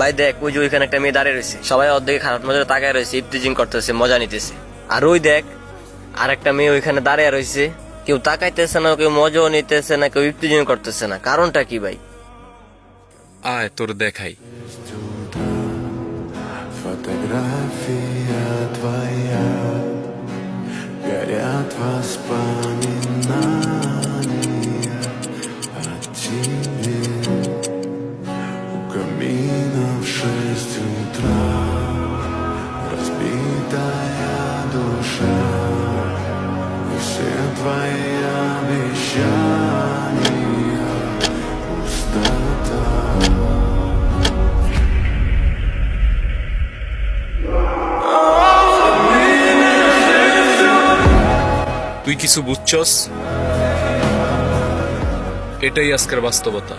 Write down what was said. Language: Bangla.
ভাই দেখ ওই যে ওইখানে একটা মেয়ে দাঁড়িয়ে রয়েছে সবাই অর্ধেকে খারাপ নজরে তাকায় রয়েছে ইফটিজিং করতেছে মজা নিতেছে আর ওই দেখ আর একটা মেয়ে ওইখানে দাঁড়িয়ে রয়েছে কেউ তাকাইতেছে না কেউ মজাও নিতেছে না কেউ ইফটিজিং করতেছে না কারণটা কি ভাই আয় তোর দেখাই Фотография твоя Горят воспоминания о тебе У камина в шесть утра Разбитая душа И все твои обещания Пустота তুই কিছু বুঝছস এটাই আজকের বাস্তবতা